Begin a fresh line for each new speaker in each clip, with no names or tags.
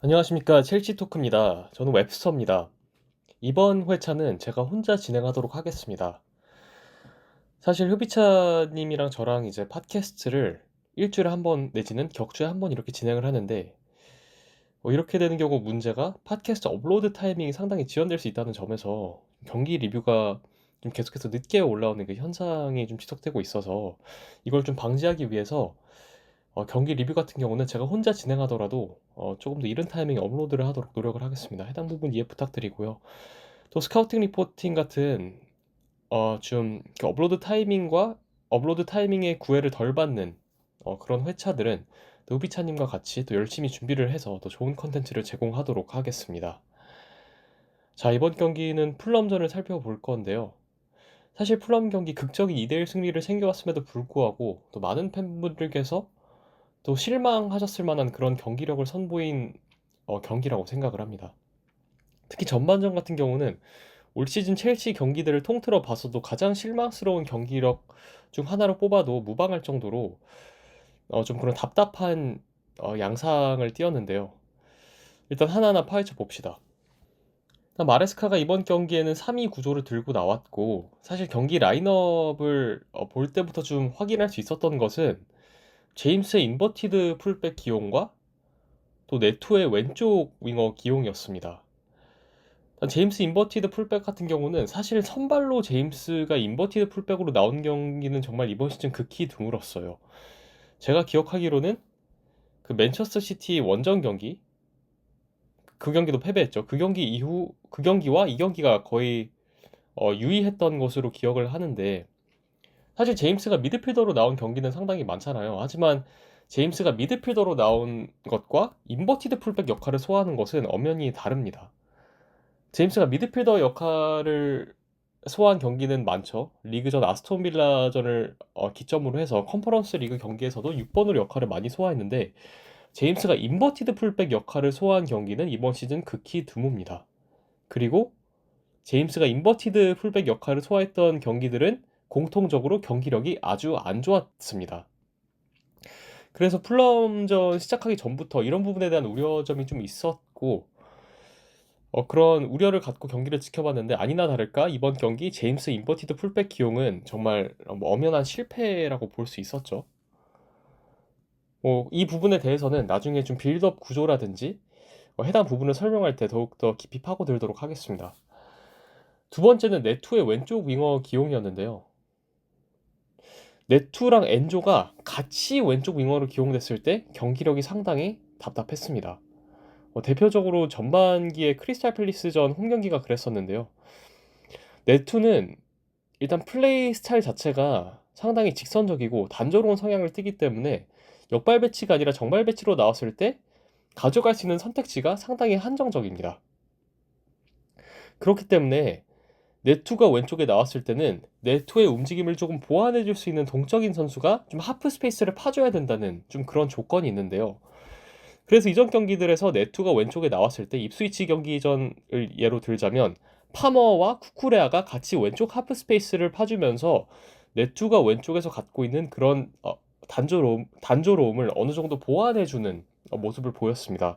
안녕하십니까. 첼시 토크입니다. 저는 웹스터입니다. 이번 회차는 제가 혼자 진행하도록 하겠습니다. 사실 흡이차님이랑 저랑 이제 팟캐스트를 일주일에 한 번 내지는 격주에 한 번 이렇게 진행을 하는데 뭐 이렇게 되는 경우 문제가 팟캐스트 업로드 타이밍이 상당히 지연될 수 있다는 점에서 경기 리뷰가 좀 계속해서 늦게 올라오는 그 현상이 좀 지속되고 있어서 이걸 좀 방지하기 위해서 어, 경기 리뷰 같은 경우는 제가 혼자 진행하더라도 어, 조금 더 이른 타이밍에 업로드를 하도록 노력을 하겠습니다. 해당 부분 이해 부탁드리고요. 또 스카우팅 리포팅 같은 어, 좀 이렇게 업로드 타이밍과 업로드 타이밍의 구애를 덜 받는 어, 그런 회차들은 또 우비차님과 같이 또 열심히 준비를 해서 더 좋은 컨텐츠를 제공하도록 하겠습니다. 자, 이번 경기는 풀럼전을 살펴볼 건데요. 사실 풀럼 경기 극적인 2대1 승리를 챙겨왔음에도 불구하고 또 많은 팬분들께서 또 실망하셨을 만한 그런 경기력을 선보인 어, 경기라고 생각을 합니다. 특히 전반전 같은 경우는 올 시즌 첼시 경기들을 통틀어 봐서도 가장 실망스러운 경기력 중 하나로 뽑아도 무방할 정도로 어, 좀 그런 답답한 어, 양상을 띄었는데요. 일단 하나하나 파헤쳐 봅시다. 마레스카가 이번 경기에는 3위 구조를 들고 나왔고 사실 경기 라인업을 어, 볼 때부터 좀 확인할 수 있었던 것은 제임스의 인버티드 풀백 기용과 또 네토의 왼쪽 윙어 기용이었습니다. 제임스 인버티드 풀백 같은 경우는 사실 선발로 제임스가 인버티드 풀백으로 나온 경기는 정말 이번 시즌 극히 드물었어요. 제가 기억하기로는 그 맨체스터 시티 원정 경기 그 경기도 패배했죠. 그 경기 이후 그 경기와 이 경기가 거의 어, 유의했던 것으로 기억을 하는데 사실 제임스가 미드필더로 나온 경기는 상당히 많잖아요. 하지만 제임스가 미드필더로 나온 것과 인버티드 풀백 역할을 소화하는 것은 엄연히 다릅니다. 제임스가 미드필더 역할을 소화한 경기는 많죠. 리그전 아스톤 빌라전을 어, 기점으로 해서 컨퍼런스 리그 경기에서도 6번으로 역할을 많이 소화했는데 제임스가 인버티드 풀백 역할을 소화한 경기는 이번 시즌 극히 드뭅니다. 그리고 제임스가 인버티드 풀백 역할을 소화했던 경기들은 공통적으로 경기력이 아주 안 좋았습니다. 그래서 플럼전 시작하기 전부터 이런 부분에 대한 우려점이 좀 있었고 어, 그런 우려를 갖고 경기를 지켜봤는데 아니나 다를까 이번 경기 제임스 인버티드 풀백 기용은 정말 뭐 엄연한 실패라고 볼 수 있었죠. 뭐, 이 부분에 대해서는 나중에 좀 빌드업 구조라든지 어, 해당 부분을 설명할 때 더욱더 깊이 파고들도록 하겠습니다. 두 번째는 네투의 왼쪽 윙어 기용이었는데요. 네투랑 엔조가 같이 왼쪽 윙어로 기용됐을 때 경기력이 상당히 답답했습니다. 어, 대표적으로 전반기에 크리스탈 팰리스전 홈 경기가 그랬었는데요. 네투는 일단 플레이 스타일 자체가 상당히 직선적이고 단조로운 성향을 띠기 때문에 역발 배치가 아니라 정발 배치로 나왔을 때 가져갈 수 있는 선택지가 상당히 한정적입니다. 그렇기 때문에 네투가 왼쪽에 나왔을 때는 네투의 움직임을 조금 보완해 줄 수 있는 동적인 선수가 좀 하프 스페이스를 파줘야 된다는 좀 그런 조건이 있는데요. 그래서 이전 경기들에서 네투가 왼쪽에 나왔을 때 입스위치 경기전을 예로 들자면 파머와 쿠쿠레아가 같이 왼쪽 하프 스페이스를 파주면서 네투가 왼쪽에서 갖고 있는 그런 어, 단조로움, 단조로움을 어느 정도 보완해주는 어, 모습을 보였습니다.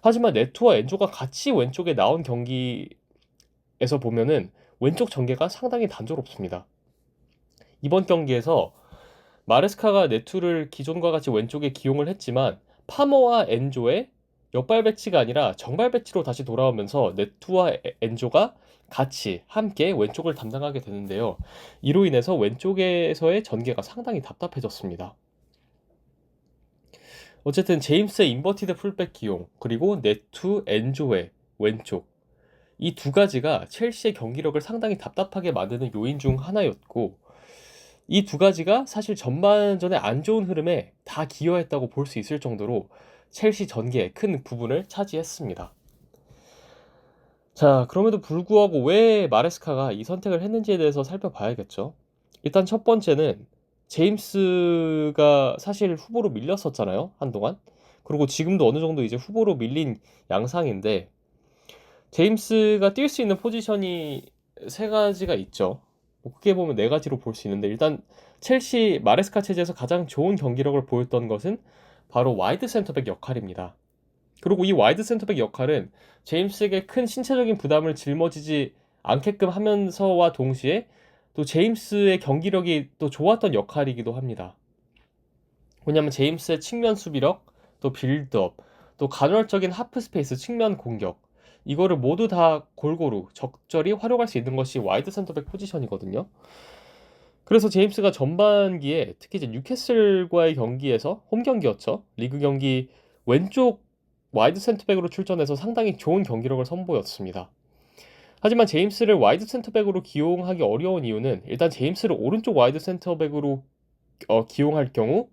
하지만 네투와 엔조가 같이 왼쪽에 나온 경기에서 보면은 왼쪽 전개가 상당히 단조롭습니다. 이번 경기에서 마레스카가 네투를 기존과 같이 왼쪽에 기용을 했지만 파머와 엔조의 역발 배치가 아니라 정발 배치로 다시 돌아오면서 네투와 엔조가 같이 함께 왼쪽을 담당하게 되는데요. 이로 인해서 왼쪽에서의 전개가 상당히 답답해졌습니다. 어쨌든 제임스의 인버티드 풀백 기용 그리고 네투 엔조의 왼쪽 이 두 가지가 첼시의 경기력을 상당히 답답하게 만드는 요인 중 하나였고 이 두 가지가 사실 전반전의 안 좋은 흐름에 다 기여했다고 볼 수 있을 정도로 첼시 전개에 큰 부분을 차지했습니다. 자, 그럼에도 불구하고 왜 마레스카가 이 선택을 했는지에 대해서 살펴봐야겠죠. 일단 첫 번째는 제임스가 사실 후보로 밀렸었잖아요, 한동안. 그리고 지금도 어느 정도 이제 후보로 밀린 양상인데, 제임스가 뛸 수 있는 포지션이 세 가지가 있죠. 뭐 크게 보면 네 가지로 볼 수 있는데, 일단 첼시 마레스카 체제에서 가장 좋은 경기력을 보였던 것은 바로 와이드 센터백 역할입니다. 그리고 이 와이드 센터백 역할은 제임스에게 큰 신체적인 부담을 짊어지지 않게끔 하면서와 동시에 또 제임스의 경기력이 또 좋았던 역할이기도 합니다. 왜냐하면 제임스의 측면 수비력, 또 빌드업, 또 간헐적인 하프 스페이스 측면 공격 이거를 모두 다 골고루 적절히 활용할 수 있는 것이 와이드 센터백 포지션이거든요. 그래서 제임스가 전반기에 특히 이제 뉴캐슬과의 경기에서 홈 경기였죠. 리그 경기 왼쪽 와이드 센터백으로 출전해서 상당히 좋은 경기력을 선보였습니다. 하지만 제임스를 와이드 센터백으로 기용하기 어려운 이유는 일단 제임스를 오른쪽 와이드 센터백으로 어, 기용할 경우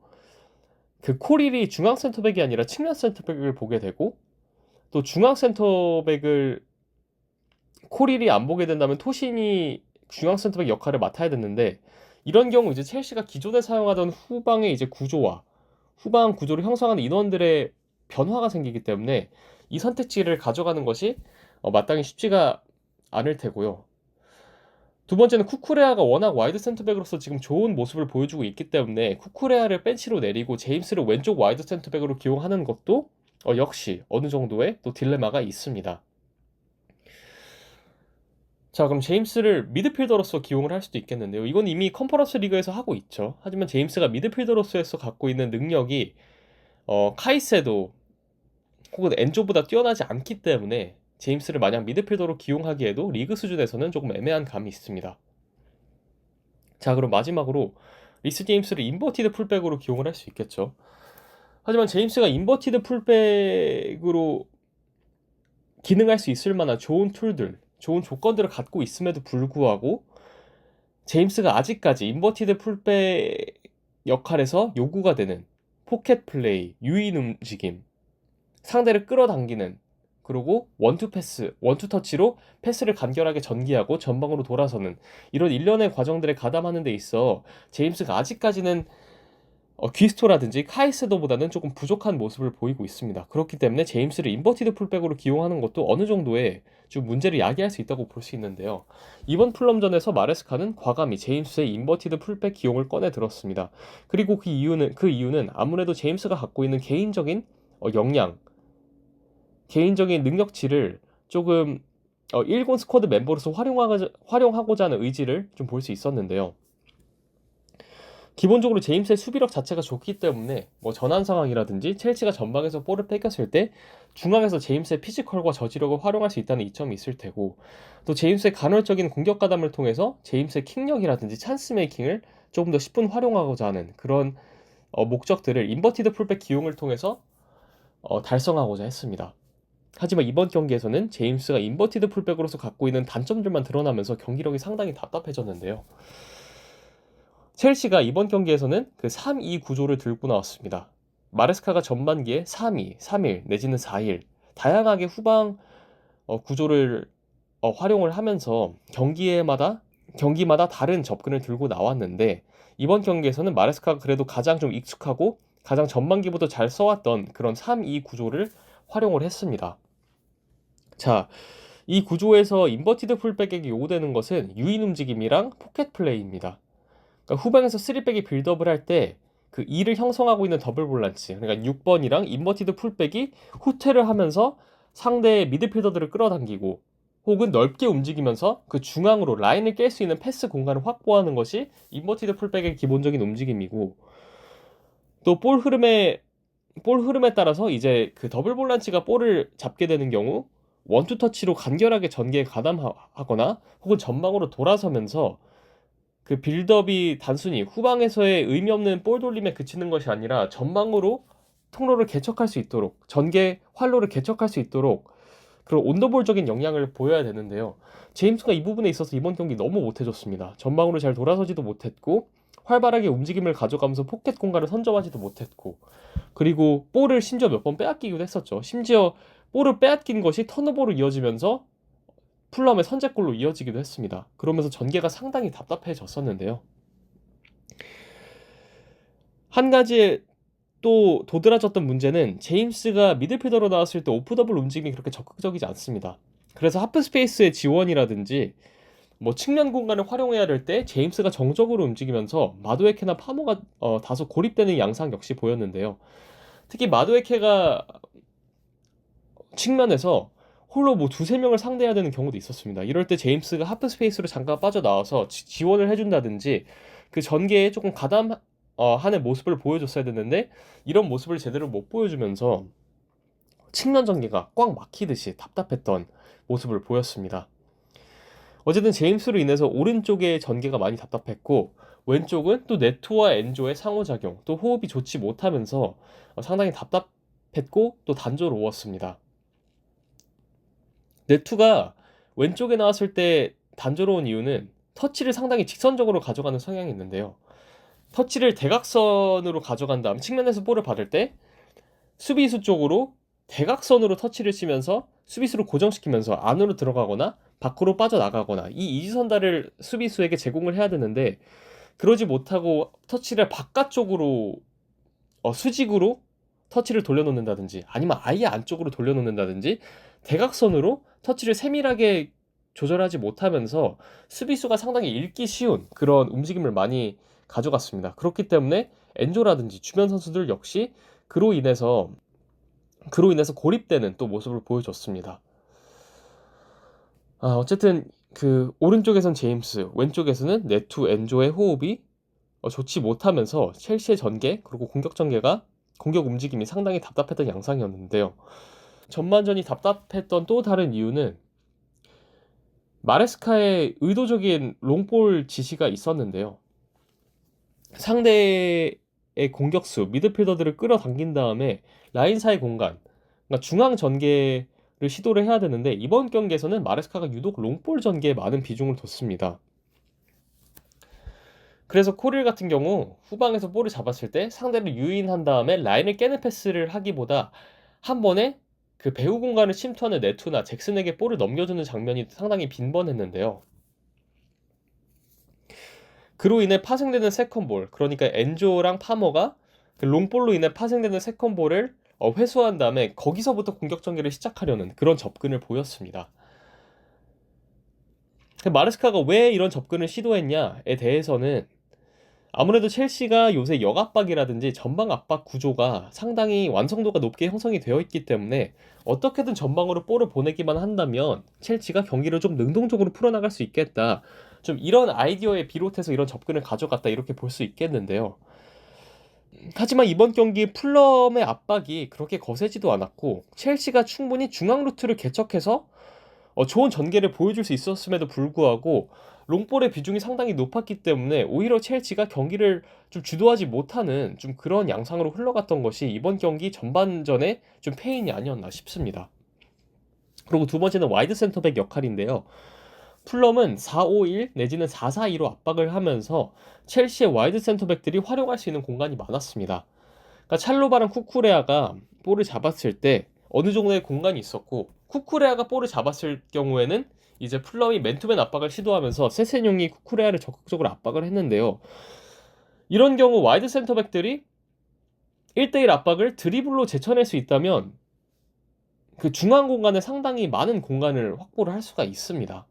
그 코릴이 중앙 센터백이 아니라 측면 센터백을 보게 되고 또 중앙 센터백을 코릴이 안 보게 된다면 토신이 중앙 센터백 역할을 맡아야 됐는데 이런 경우 이제 첼시가 기존에 사용하던 후방의 이제 구조와 후방 구조를 형성하는 인원들의 변화가 생기기 때문에 이 선택지를 가져가는 것이 어, 마땅히 쉽지가 않을 테고요. 두 번째는 쿠쿠레아가 워낙 와이드 센터백으로서 지금 좋은 모습을 보여주고 있기 때문에 쿠쿠레아를 벤치로 내리고 제임스를 왼쪽 와이드 센터백으로 기용하는 것도 어, 역시 어느 정도의 또 딜레마가 있습니다. 자, 그럼 제임스를 미드필더로서 기용을 할 수도 있겠는데요. 이건 이미 컨퍼런스 리그에서 하고 있죠. 하지만 제임스가 미드필더로서 갖고 있는 능력이 어, 카이세도 혹은 엔조보다 뛰어나지 않기 때문에 제임스를 마냥 미드필더로 기용하기에도 리그 수준에서는 조금 애매한 감이 있습니다. 자, 그럼 마지막으로 리스 제임스를 인버티드 풀백으로 기용을 할 수 있겠죠. 하지만 제임스가 인버티드 풀백으로 기능할 수 있을 만한 좋은 툴들, 좋은 조건들을 갖고 있음에도 불구하고 제임스가 아직까지 인버티드 풀백 역할에서 요구가 되는 포켓 플레이, 유인 움직임, 상대를 끌어당기는 그리고 원투 패스, 원투 터치로 패스를 간결하게 전개하고 전방으로 돌아서는 이런 일련의 과정들에 가담하는 데 있어 제임스가 아직까지는 어, 귀스토라든지 카이스도보다는 조금 부족한 모습을 보이고 있습니다. 그렇기 때문에 제임스를 인버티드 풀백으로 기용하는 것도 어느 정도의 좀 문제를 야기할 수 있다고 볼 수 있는데요. 이번 플럼전에서 마레스카는 과감히 제임스의 인버티드 풀백 기용을 꺼내 들었습니다. 그리고 그 이유는 그 이유는 아무래도 제임스가 갖고 있는 개인적인 어, 역량, 개인적인 능력치를 조금 어, 일본 스쿼드 멤버로서 활용하고자, 활용하고자 하는 의지를 좀 볼 수 있었는데요. 기본적으로 제임스의 수비력 자체가 좋기 때문에 뭐 전환 상황이라든지 첼시가 전방에서 볼을 뺏겼을 때 중앙에서 제임스의 피지컬과 저지력을 활용할 수 있다는 이점이 있을 테고 또 제임스의 간헐적인 공격 가담을 통해서 제임스의 킥력이라든지 찬스 메이킹을 조금 더 10분 활용하고자 하는 그런 어, 목적들을 인버티드 풀백 기용을 통해서 어, 달성하고자 했습니다. 하지만 이번 경기에서는 제임스가 인버티드 풀백으로서 갖고 있는 단점들만 드러나면서 경기력이 상당히 답답해졌는데요. 첼시가 이번 경기에서는 그 3-2 구조를 들고 나왔습니다. 마레스카가 전반기에 3-2, 3-1 내지는 4-1 다양하게 후방 어, 구조를 어, 활용을 하면서 경기에마다 경기마다 다른 접근을 들고 나왔는데 이번 경기에서는 마레스카가 그래도 가장 좀 익숙하고 가장 전반기부터 잘 써왔던 그런 3-2 구조를 활용을 했습니다. 자, 이 구조에서 인버티드 풀백에게 요구되는 것은 유인 움직임이랑 포켓 플레이입니다. 그러니까 후방에서 3백이 빌드업을 할 때 그 2를 형성하고 있는 더블 볼란치 그러니까 6번이랑 인버티드 풀백이 후퇴를 하면서 상대의 미드필더들을 끌어당기고 혹은 넓게 움직이면서 그 중앙으로 라인을 깰 수 있는 패스 공간을 확보하는 것이 인버티드 풀백의 기본적인 움직임이고 또 볼 흐름에 볼 흐름에 따라서 이제 그 더블 볼란치가 볼을 잡게 되는 경우 원투 터치로 간결하게 전개에 가담하거나 혹은 전방으로 돌아서면서 그 빌드업이 단순히 후방에서의 의미 없는 볼 돌림에 그치는 것이 아니라 전방으로 통로를 개척할 수 있도록 전개 활로를 개척할 수 있도록 그런 온더볼적인 역량을 보여야 되는데요. 제임스가 이 부분에 있어서 이번 경기 너무 못해줬습니다. 전방으로 잘 돌아서지도 못했고 활발하게 움직임을 가져가면서 포켓 공간을 선점하지도 못했고 그리고 볼을 심지어 몇 번 빼앗기기도 했었죠. 심지어 볼을 빼앗긴 것이 턴오버로 이어지면서 풀럼의 선제골로 이어지기도 했습니다. 그러면서 전개가 상당히 답답해졌었는데요. 한 가지 또 도드라졌던 문제는 제임스가 미드필더로 나왔을 때 오프 더블 움직임이 그렇게 적극적이지 않습니다. 그래서 하프 스페이스의 지원이라든지 뭐 측면 공간을 활용해야 될 때 제임스가 정적으로 움직이면서 마도에케나 파모가 어, 다소 고립되는 양상 역시 보였는데요. 특히 마도에케가 측면에서 홀로 뭐 두세 명을 상대해야 되는 경우도 있었습니다. 이럴 때 제임스가 하프 스페이스로 잠깐 빠져나와서 지, 원을 해준다든지 그 전개에 조금 가담하는 어, 모습을 보여줬어야 됐는데 이런 모습을 제대로 못 보여주면서 측면 전개가 꽉 막히듯이 답답했던 모습을 보였습니다. 어쨌든 제임스로 인해서 오른쪽의 전개가 많이 답답했고 왼쪽은 또 네트와 엔조의 상호작용 또 호흡이 좋지 못하면서 상당히 답답했고 또 단조로웠습니다. 네투가 왼쪽에 나왔을 때 단조로운 이유는 터치를 상당히 직선적으로 가져가는 성향이 있는데요. 터치를 대각선으로 가져간 다음 측면에서 볼을 받을 때 수비수 쪽으로 대각선으로 터치를 치면서 수비수를 고정시키면서 안으로 들어가거나 밖으로 빠져나가거나 이 이지선다를 수비수에게 제공을 해야 되는데 그러지 못하고 터치를 바깥쪽으로 어, 수직으로 터치를 돌려놓는다든지 아니면 아예 안쪽으로 돌려놓는다든지 대각선으로 터치를 세밀하게 조절하지 못하면서 수비수가 상당히 읽기 쉬운 그런 움직임을 많이 가져갔습니다. 그렇기 때문에 엔조라든지 주변 선수들 역시 그로 인해서 그로 인해서 고립되는 또 모습을 보여줬습니다. 아, 어쨌든 그 오른쪽에선 제임스, 왼쪽에서는 네투 엔조의 호흡이 어, 좋지 못하면서 첼시의 전개 그리고 공격 전개가 공격 움직임이 상당히 답답했던 양상이었는데요. 전반전이 답답했던 또 다른 이유는 마레스카의 의도적인 롱볼 지시가 있었는데요. 상대의 공격수, 미드필더들을 끌어당긴 다음에 라인 사이 공간, 그러니까 중앙 전개를 시도를 해야 되는데 이번 경기에서는 마레스카가 유독 롱볼 전개에 많은 비중을 뒀습니다. 그래서 코릴 같은 경우 후방에서 볼을 잡았을 때 상대를 유인한 다음에 라인을 깨는 패스를 하기보다 한 번에 그 배후 공간을 침투하는 네투나 잭슨에게 볼을 넘겨주는 장면이 상당히 빈번했는데요. 그로 인해 파생되는 세컨볼, 그러니까 엔조랑 파머가 그 롱볼로 인해 파생되는 세컨볼을 어, 회수한 다음에 거기서부터 공격 전개를 시작하려는 그런 접근을 보였습니다. 마르스카가 왜 이런 접근을 시도했냐에 대해서는 아무래도 첼시가 요새 역압박이라든지 전방 압박 구조가 상당히 완성도가 높게 형성이 되어 있기 때문에 어떻게든 전방으로 볼을 보내기만 한다면 첼시가 경기를 좀 능동적으로 풀어나갈 수 있겠다. 좀 이런 아이디어에 비롯해서 이런 접근을 가져갔다 이렇게 볼 수 있겠는데요. 하지만 이번 경기 풀럼의 압박이 그렇게 거세지도 않았고 첼시가 충분히 중앙 루트를 개척해서 어, 좋은 전개를 보여줄 수 있었음에도 불구하고 롱볼의 비중이 상당히 높았기 때문에 오히려 첼시가 경기를 좀 주도하지 못하는 좀 그런 양상으로 흘러갔던 것이 이번 경기 전반전에 좀 페인이 아니었나 싶습니다. 그리고 두 번째는 와이드 센터백 역할인데요. 풀럼은 4-5-1 내지는 4-4-2로 압박을 하면서 첼시의 와이드 센터백들이 활용할 수 있는 공간이 많았습니다. 그러니까 찰로바랑 쿠쿠레아가 볼을 잡았을 때 어느 정도의 공간이 있었고 쿠쿠레아가 볼을 잡았을 경우에는 이제 플럼이 맨투맨 압박을 시도하면서 세세뇽이 쿠쿠레아를 적극적으로 압박을 했는데요. 이런 경우 와이드 센터백들이 1대1 압박을 드리블로 제쳐낼 수 있다면 그 중앙 공간에 상당히 많은 공간을 확보를 할 수가 있습니다.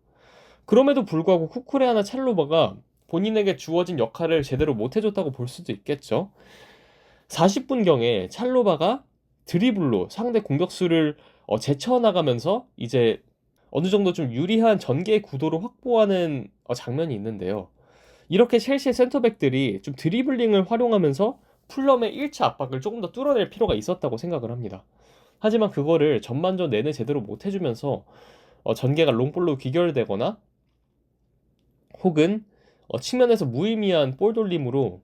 그럼에도 불구하고 쿠쿠레아나 첼로바가 본인에게 주어진 역할을 제대로 못 해줬다고 볼 수도 있겠죠. 40분경에 찰로바가 드리블로 상대 공격수를 어, 제쳐나가면서 이제 어느 정도 좀 유리한 전개 구도를 확보하는 어, 장면이 있는데요. 이렇게 첼시의 센터백들이 좀 드리블링을 활용하면서 풀럼의 1차 압박을 조금 더 뚫어낼 필요가 있었다고 생각을 합니다. 하지만 그거를 전반전 내내 제대로 못 해주면서 어, 전개가 롱볼로 귀결되거나 혹은 어, 측면에서 무의미한 볼 돌림으로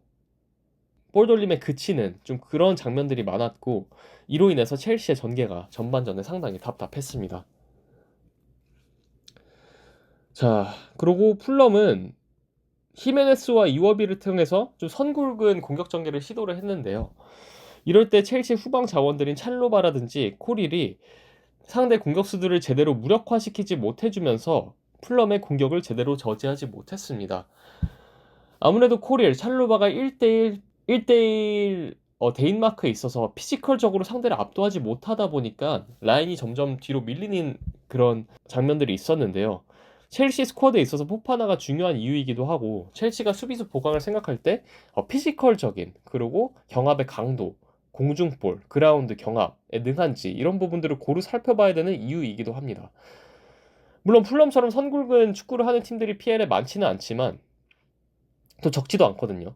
볼 돌림에 그치는 좀 그런 장면들이 많았고 이로 인해서 첼시의 전개가 전반전에 상당히 답답했습니다. 자, 그리고 풀럼은 히메네스와 이워비를 통해서 좀 선굵은 공격 전개를 시도를 했는데요. 이럴 때 첼시 후방 자원들인 찰로바라든지 코릴이 상대 공격수들을 제대로 무력화시키지 못해주면서 풀럼의 공격을 제대로 저지하지 못했습니다. 아무래도 코릴, 찰로바가 1대1, 1대1 어, 데인마크에 있어서 피지컬적으로 상대를 압도하지 못하다 보니까 라인이 점점 뒤로 밀리는 그런 장면들이 있었는데요. 첼시 스쿼드에 있어서 포파나가 중요한 이유이기도 하고 첼시가 수비수 보강을 생각할 때 어, 피지컬적인 그리고 경합의 강도 공중볼, 그라운드 경합에 능한지 이런 부분들을 고루 살펴봐야 되는 이유이기도 합니다. 물론 풀럼처럼 선굵은 축구를 하는 팀들이 PL에 많지는 않지만 또 적지도 않거든요.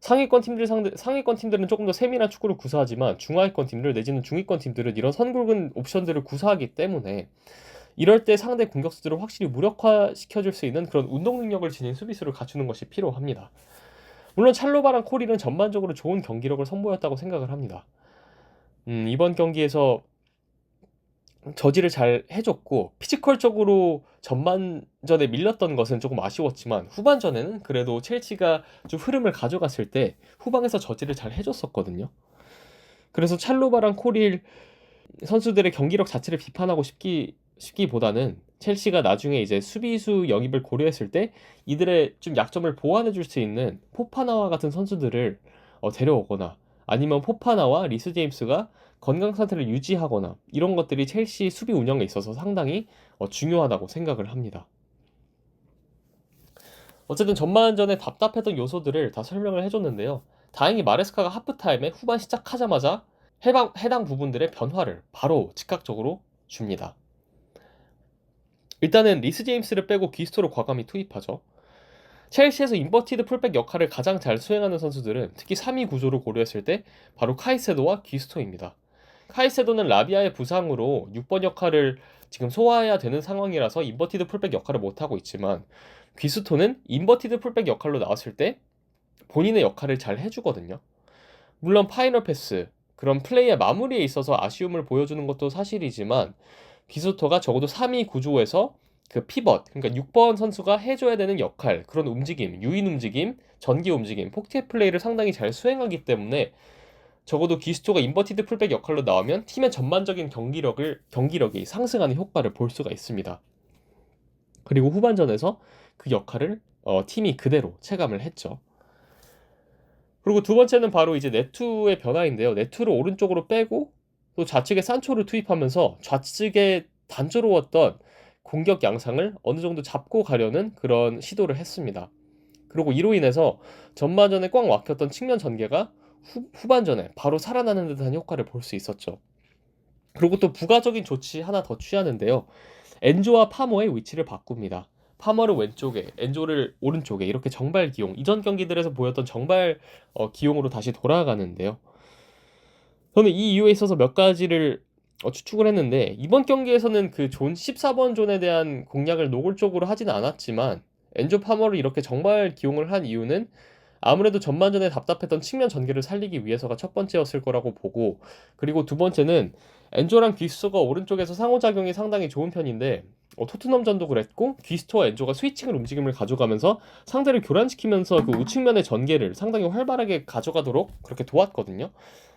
상위권 팀들 상대 상위권 팀들은 조금 더 세밀한 축구를 구사하지만 중하위권 팀들 내지는 중위권 팀들은 이런 선굵은 옵션들을 구사하기 때문에 이럴 때 상대 공격수들을 확실히 무력화시켜줄 수 있는 그런 운동 능력을 지닌 수비수를 갖추는 것이 필요합니다. 물론 찰로바랑 코릴은 전반적으로 좋은 경기력을 선보였다고 생각을 합니다. 음, 이번 경기에서 저지를 잘 해줬고 피지컬적으로 전반전에 밀렸던 것은 조금 아쉬웠지만 후반전에는 그래도 첼시가 좀 흐름을 가져갔을 때 후방에서 저지를 잘 해줬었거든요. 그래서 찰로바랑 코릴 선수들의 경기력 자체를 비판하고 싶기 싶기보다는 첼시가 나중에 이제 수비수 영입을 고려했을 때 이들의 좀 약점을 보완해 줄 수 있는 포파나와 같은 선수들을 어, 데려오거나 아니면 포파나와 리스 제임스가 건강 상태를 유지하거나 이런 것들이 첼시 수비 운영에 있어서 상당히 어, 중요하다고 생각을 합니다. 어쨌든 전반전에 답답했던 요소들을 다 설명을 해줬는데요. 다행히 마레스카가 하프타임에 후반 시작하자마자 해방, 해당 부분들의 변화를 바로 즉각적으로 줍니다. 일단은 리스 제임스를 빼고 귀스토를 과감히 투입하죠. 첼시에서 인버티드 풀백 역할을 가장 잘 수행하는 선수들은 특히 3위 구조를 고려했을 때 바로 카이세도와 귀스토입니다. 카이세도는 라비아의 부상으로 6번 역할을 지금 소화해야 되는 상황이라서 인버티드 풀백 역할을 못하고 있지만 귀스토는 인버티드 풀백 역할로 나왔을 때 본인의 역할을 잘 해주거든요. 물론 파이널 패스, 그런 플레이의 마무리에 있어서 아쉬움을 보여주는 것도 사실이지만 기수토가 적어도 3위 구조에서 그 피벗, 그러니까 6번 선수가 해줘야 되는 역할, 그런 움직임, 유인 움직임, 전기 움직임, 폭티의 플레이를 상당히 잘 수행하기 때문에 적어도 기스토가 인버티드 풀백 역할로 나오면 팀의 전반적인 경기력을 경기력이 상승하는 효과를 볼 수가 있습니다. 그리고 후반전에서 그 역할을 어, 팀이 그대로 체감을 했죠. 그리고 두 번째는 바로 이제 네투의 변화인데요. 네투를 오른쪽으로 빼고 또 좌측에 산초를 투입하면서 좌측에 단조로웠던 공격 양상을 어느 정도 잡고 가려는 그런 시도를 했습니다. 그리고 이로 인해서 전반전에 꽉 막혔던 측면 전개가 후, 후반전에 바로 살아나는 듯한 효과를 볼 수 있었죠. 그리고 또 부가적인 조치 하나 더 취하는데요. 엔조와 파머의 위치를 바꿉니다. 파머를 왼쪽에, 엔조를 오른쪽에 이렇게 정발 기용, 이전 경기들에서 보였던 정발 어, 기용으로 다시 돌아가는데요. 저는 이 이유에 있어서 몇 가지를 어, 추측을 했는데 이번 경기에서는 그 존 14번 존에 대한 공략을 노골적으로 하지는 않았지만 엔조 파머를 이렇게 정발 기용을 한 이유는 아무래도 전반전에 답답했던 측면 전개를 살리기 위해서가 첫 번째였을 거라고 보고 그리고 두 번째는 엔조랑 귀스토가 오른쪽에서 상호작용이 상당히 좋은 편인데 어, 토트넘전도 그랬고 귀스토와 엔조가 스위칭을 움직임을 가져가면서 상대를 교란시키면서 그 우측면의 전개를 상당히 활발하게 가져가도록 그렇게 도왔거든요.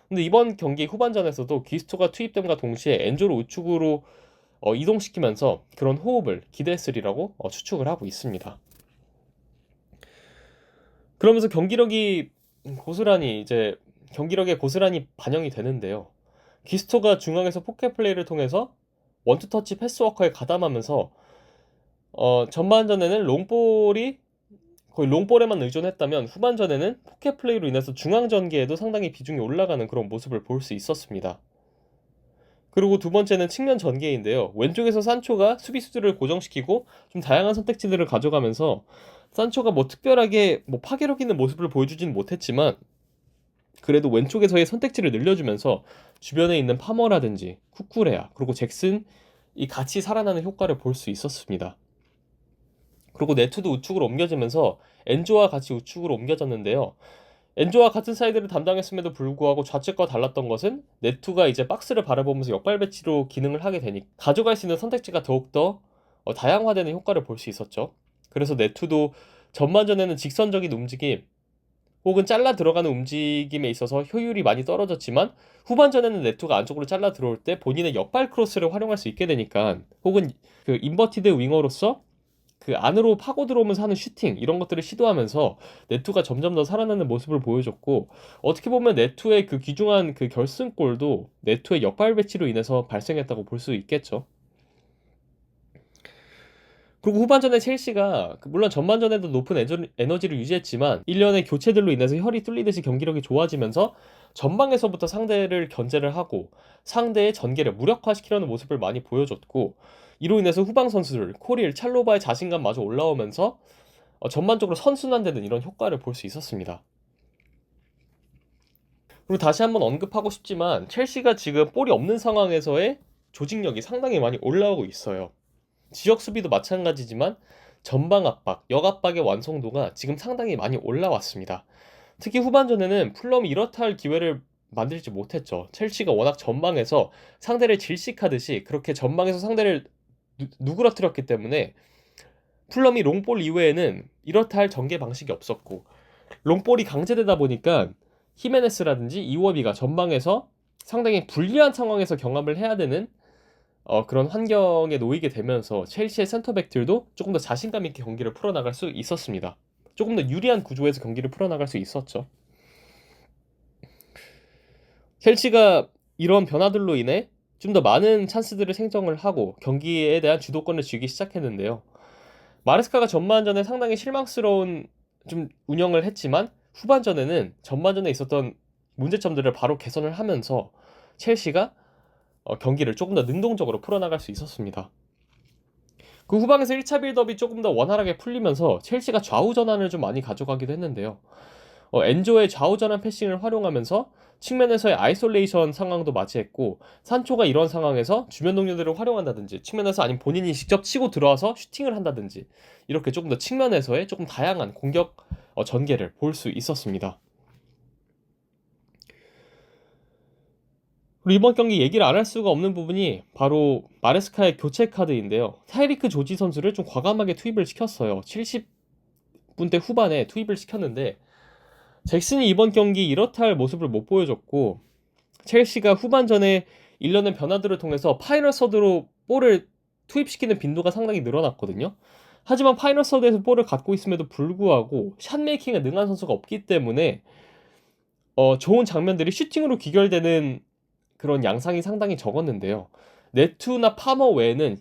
근데 이번 경기 후반전에서도 귀스토가 투입됨과 동시에 엔조를 우측으로 어, 이동시키면서 그런 호흡을 기대했으리라고 어, 추측을 하고 있습니다. 그러면서 경기력이 고스란히 이제 경기력에 고스란히 반영이 되는데요. 기스토가 중앙에서 포켓 플레이를 통해서 원투 터치 패스워커에 가담하면서 어, 전반전에는 롱볼이 거의 롱볼에만 의존했다면 후반전에는 포켓 플레이로 인해서 중앙 전개에도 상당히 비중이 올라가는 그런 모습을 볼 수 있었습니다. 그리고 두 번째는 측면 전개인데요. 왼쪽에서 산초가 수비수들을 고정시키고 좀 다양한 선택지들을 가져가면서 산초가 뭐 특별하게 뭐 파괴력 있는 모습을 보여주진 못했지만 그래도 왼쪽에서의 선택지를 늘려주면서 주변에 있는 파머라든지 쿠쿠레아 그리고 잭슨 이 같이 살아나는 효과를 볼 수 있었습니다. 그리고 네트도 우측으로 옮겨지면서 엔조와 같이 우측으로 옮겨졌는데요. 엔조와 같은 사이드를 담당했음에도 불구하고 좌측과 달랐던 것은 네투가 이제 박스를 바라보면서 역발 배치로 기능을 하게 되니 가져갈 수 있는 선택지가 더욱더 어, 다양화되는 효과를 볼 수 있었죠. 그래서 네투도 전반전에는 직선적인 움직임 혹은 잘라 들어가는 움직임에 있어서 효율이 많이 떨어졌지만 후반전에는 네투가 안쪽으로 잘라 들어올 때 본인의 역발 크로스를 활용할 수 있게 되니까 혹은 그 인버티드 윙어로서 그 안으로 파고 들어오면서 하는 슈팅 이런 것들을 시도하면서 네투가 점점 더 살아나는 모습을 보여줬고 어떻게 보면 네투의 그 귀중한 그 결승골도 네투의 역발 배치로 인해서 발생했다고 볼 수 있겠죠. 그리고 후반전에 첼시가 그 물론 전반전에도 높은 에너지를 유지했지만 1년의 교체들로 인해서 혈이 뚫리듯이 경기력이 좋아지면서 전방에서부터 상대를 견제를 하고 상대의 전개를 무력화시키려는 모습을 많이 보여줬고 이로 인해서 후방 선수들 코릴, 찰로바의 자신감마저 올라오면서 어, 전반적으로 선순환되는 이런 효과를 볼 수 있었습니다. 그리고 다시 한번 언급하고 싶지만 첼시가 지금 볼이 없는 상황에서의 조직력이 상당히 많이 올라오고 있어요. 지역 수비도 마찬가지지만 전방 압박, 역 압박의 완성도가 지금 상당히 많이 올라왔습니다. 특히 후반전에는 풀럼이 이렇다 할 기회를 만들지 못했죠. 첼시가 워낙 전방에서 상대를 질식하듯이 그렇게 전방에서 상대를 누, 누그러뜨렸기 때문에 풀럼이 롱볼 이외에는 이렇다 할 전개 방식이 없었고 롱볼이 강제되다 보니까 히메네스라든지 이워비가 전방에서 상당히 불리한 상황에서 경합을 해야 되는 어, 그런 환경에 놓이게 되면서 첼시의 센터백들도 조금 더 자신감 있게 경기를 풀어나갈 수 있었습니다. 조금 더 유리한 구조에서 경기를 풀어나갈 수 있었죠. 첼시가 이런 변화들로 인해 좀 더 많은 찬스들을 생성을 하고 경기에 대한 주도권을 쥐기 시작했는데요. 마레스카가 전반전에 상당히 실망스러운 좀 운영을 했지만 후반전에는 전반전에 있었던 문제점들을 바로 개선을 하면서 첼시가 어, 경기를 조금 더 능동적으로 풀어나갈 수 있었습니다. 그 후방에서 1차 빌드업이 조금 더 원활하게 풀리면서 첼시가 좌우 전환을 좀 많이 가져가기도 했는데요. 어, 엔조의 좌우 전환 패싱을 활용하면서 측면에서의 아이솔레이션 상황도 맞이했고 산초가 이런 상황에서 주변 동료들을 활용한다든지 측면에서 아니면 본인이 직접 치고 들어와서 슈팅을 한다든지 이렇게 조금 더 측면에서의 조금 다양한 공격 어, 전개를 볼 수 있었습니다. 그리고 이번 경기 얘기를 안 할 수가 없는 부분이 바로 마레스카의 교체 카드인데요. 타이리크 조지 선수를 좀 과감하게 투입을 시켰어요. 70분대 후반에 투입을 시켰는데 잭슨이 이번 경기 이렇다 할 모습을 못 보여줬고 첼시가 후반전에 일련의 변화들을 통해서 파이널 서드로 볼을 투입시키는 빈도가 상당히 늘어났거든요. 하지만 파이널 서드에서 볼을 갖고 있음에도 불구하고 샷 메이킹에 능한 선수가 없기 때문에 어, 좋은 장면들이 슈팅으로 귀결되는 그런 양상이 상당히 적었는데요. 네투나 파머 외에는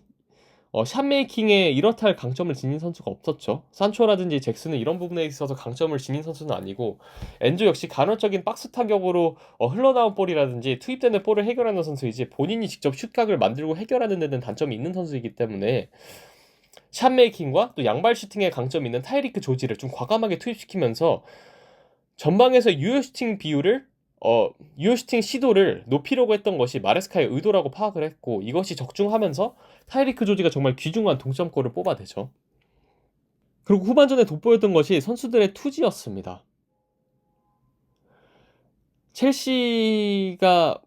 어, 샷메이킹에 이렇다 할 강점을 지닌 선수가 없었죠. 산초라든지 잭슨은 이런 부분에 있어서 강점을 지닌 선수는 아니고 엔조 역시 간헐적인 박스 타격으로 어, 흘러나온 볼이라든지 투입되는 볼을 해결하는 선수이지 본인이 직접 슛각을 만들고 해결하는 데는 단점이 있는 선수이기 때문에 샷메이킹과 또 양발 슈팅에 강점이 있는 타이리크 조지를 좀 과감하게 투입시키면서 전방에서 유효 슈팅 비율을 어, 유효 슈팅 시도를 높이려고 했던 것이 마레스카의 의도라고 파악을 했고 이것이 적중하면서 타이리크 조지가 정말 귀중한 동점골을 뽑아내죠. 그리고 후반전에 돋보였던 것이 선수들의 투지였습니다. 첼시가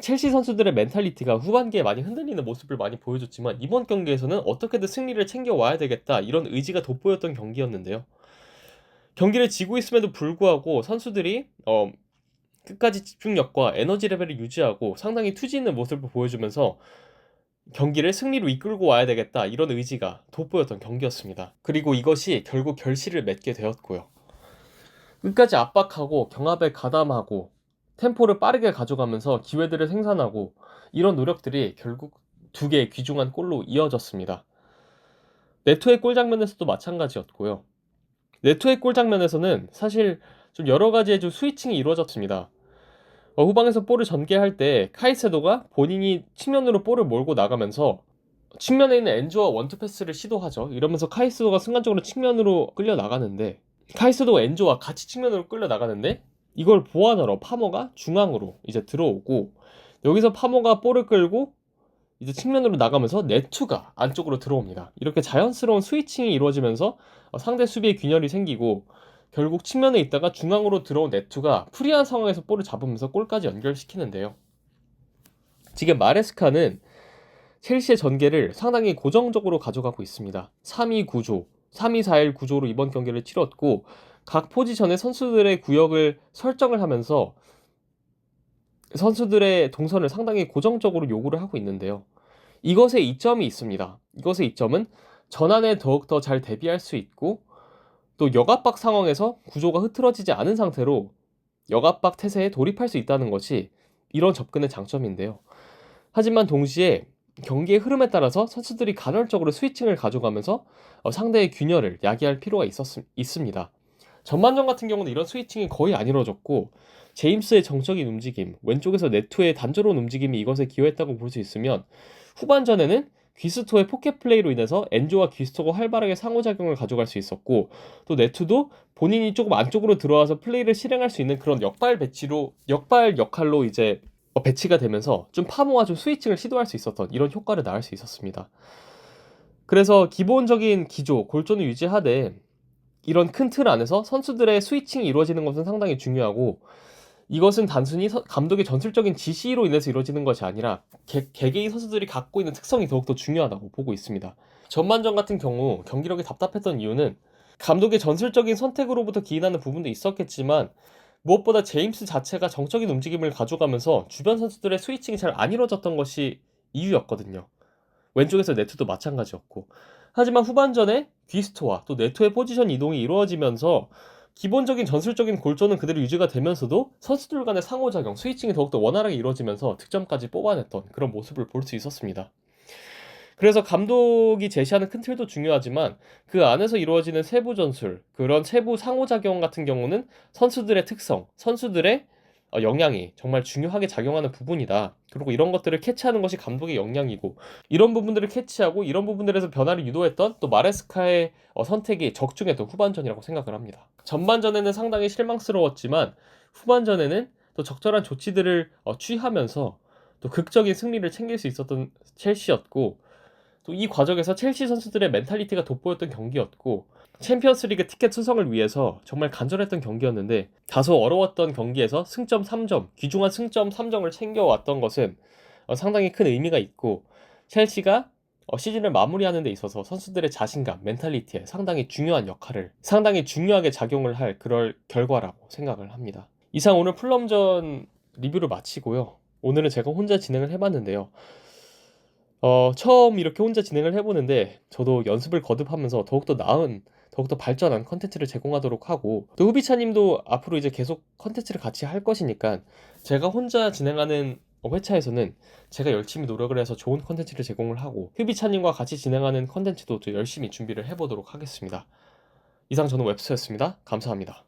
첼시 선수들의 멘탈리티가 후반기에 많이 흔들리는 모습을 많이 보여줬지만 이번 경기에서는 어떻게든 승리를 챙겨와야 되겠다 이런 의지가 돋보였던 경기였는데요. 경기를 지고 있음에도 불구하고 선수들이 어, 끝까지 집중력과 에너지 레벨을 유지하고 상당히 투지 있는 모습을 보여주면서 경기를 승리로 이끌고 와야 되겠다 이런 의지가 돋보였던 경기였습니다. 그리고 이것이 결국 결실을 맺게 되었고요. 끝까지 압박하고 경합에 가담하고 템포를 빠르게 가져가면서 기회들을 생산하고 이런 노력들이 결국 두 개의 귀중한 골로 이어졌습니다. 네토의 골 장면에서도 마찬가지였고요. 네토의 골 장면에서는 사실 좀 여러 가지의 좀 스위칭이 이루어졌습니다. 어, 후방에서 볼을 전개할 때 카이세도가 본인이 측면으로 볼을 몰고 나가면서 측면에 있는 엔조와 원투 패스를 시도하죠. 이러면서 카이세도가 순간적으로 측면으로 끌려 나가는데 카이세도와 엔조와 같이 측면으로 끌려 나가는데 이걸 보완하러 파머가 중앙으로 이제 들어오고 여기서 파머가 볼을 끌고 이제 측면으로 나가면서 네투가 안쪽으로 들어옵니다. 이렇게 자연스러운 스위칭이 이루어지면서 어, 상대 수비에 균열이 생기고 결국 측면에 있다가 중앙으로 들어온 네투가 프리한 상황에서 볼을 잡으면서 골까지 연결시키는데요. 지금 마레스카는 첼시의 전개를 상당히 고정적으로 가져가고 있습니다. 3-2 구조, 3-2-4-1 구조로 이번 경기를 치렀고 각 포지션의 선수들의 구역을 설정을 하면서 선수들의 동선을 상당히 고정적으로 요구를 하고 있는데요. 이것에 이점이 있습니다. 이것의 이점은 전환에 더욱더 잘 대비할 수 있고 또 역압박 상황에서 구조가 흐트러지지 않은 상태로 역압박 태세에 돌입할 수 있다는 것이 이런 접근의 장점인데요. 하지만 동시에 경기의 흐름에 따라서 선수들이 간헐적으로 스위칭을 가져가면서 어, 상대의 균열을 야기할 필요가 있었, 있습니다. 전반전 같은 경우는 이런 스위칭이 거의 안 이루어졌고 제임스의 정적인 움직임, 왼쪽에서 네투의 단조로운 움직임이 이것에 기여했다고 볼 수 있으면 후반전에는 귀스토의 포켓 플레이로 인해서 엔조와 귀스토가 활발하게 상호작용을 가져갈 수 있었고 또 네투도 본인이 조금 안쪽으로 들어와서 플레이를 실행할 수 있는 그런 역발 배치로 역발 역할로 이제 어, 배치가 되면서 좀 파모와 좀 스위칭을 시도할 수 있었던 이런 효과를 낳을 수 있었습니다. 그래서 기본적인 기조, 골조는 유지하되 이런 큰 틀 안에서 선수들의 스위칭이 이루어지는 것은 상당히 중요하고 이것은 단순히 서- 감독의 전술적인 지시로 인해서 이루어지는 것이 아니라 개, 개개인 선수들이 갖고 있는 특성이 더욱더 중요하다고 보고 있습니다. 전반전 같은 경우 경기력이 답답했던 이유는 감독의 전술적인 선택으로부터 기인하는 부분도 있었겠지만 무엇보다 제임스 자체가 정적인 움직임을 가져가면서 주변 선수들의 스위칭이 잘 안 이루어졌던 것이 이유였거든요. 왼쪽에서 네트도 마찬가지였고 하지만 후반전에 귀스토와 또 네토의 포지션 이동이 이루어지면서 기본적인 전술적인 골조는 그대로 유지가 되면서도 선수들 간의 상호작용, 스위칭이 더욱더 원활하게 이루어지면서 득점까지 뽑아냈던 그런 모습을 볼 수 있었습니다. 그래서 감독이 제시하는 큰 틀도 중요하지만 그 안에서 이루어지는 세부 전술, 그런 세부 상호작용 같은 경우는 선수들의 특성, 선수들의 어, 영향이 정말 중요하게 작용하는 부분이다. 그리고 이런 것들을 캐치하는 것이 감독의 역량이고 이런 부분들을 캐치하고 이런 부분들에서 변화를 유도했던 또 마레스카의 어, 선택이 적중했던 후반전이라고 생각을 합니다. 전반전에는 상당히 실망스러웠지만 후반전에는 또 적절한 조치들을 어, 취하면서 또 극적인 승리를 챙길 수 있었던 첼시였고 또 이 과정에서 첼시 선수들의 멘탈리티가 돋보였던 경기였고 챔피언스리그 티켓 수성을 위해서 정말 간절했던 경기였는데 다소 어려웠던 경기에서 승점 3점, 귀중한 승점 3점을 챙겨왔던 것은 어, 상당히 큰 의미가 있고 첼시가 어, 시즌을 마무리하는 데 있어서 선수들의 자신감, 멘탈리티에 상당히 중요한 역할을 상당히 중요하게 작용을 할 그럴 결과라고 생각을 합니다. 이상 오늘 플럼전 리뷰를 마치고요. 오늘은 제가 혼자 진행을 해봤는데요. 어, 처음 이렇게 혼자 진행을 해보는데 저도 연습을 거듭하면서 더욱더 나은 더욱더 발전한 컨텐츠를 제공하도록 하고 또 후비차님도 앞으로 이제 계속 컨텐츠를 같이 할 것이니까 제가 혼자 진행하는 회차에서는 제가 열심히 노력을 해서 좋은 컨텐츠를 제공을 하고 후비차님과 같이 진행하는 컨텐츠도 또 열심히 준비를 해보도록 하겠습니다. 이상 저는 웹스였습니다. 감사합니다.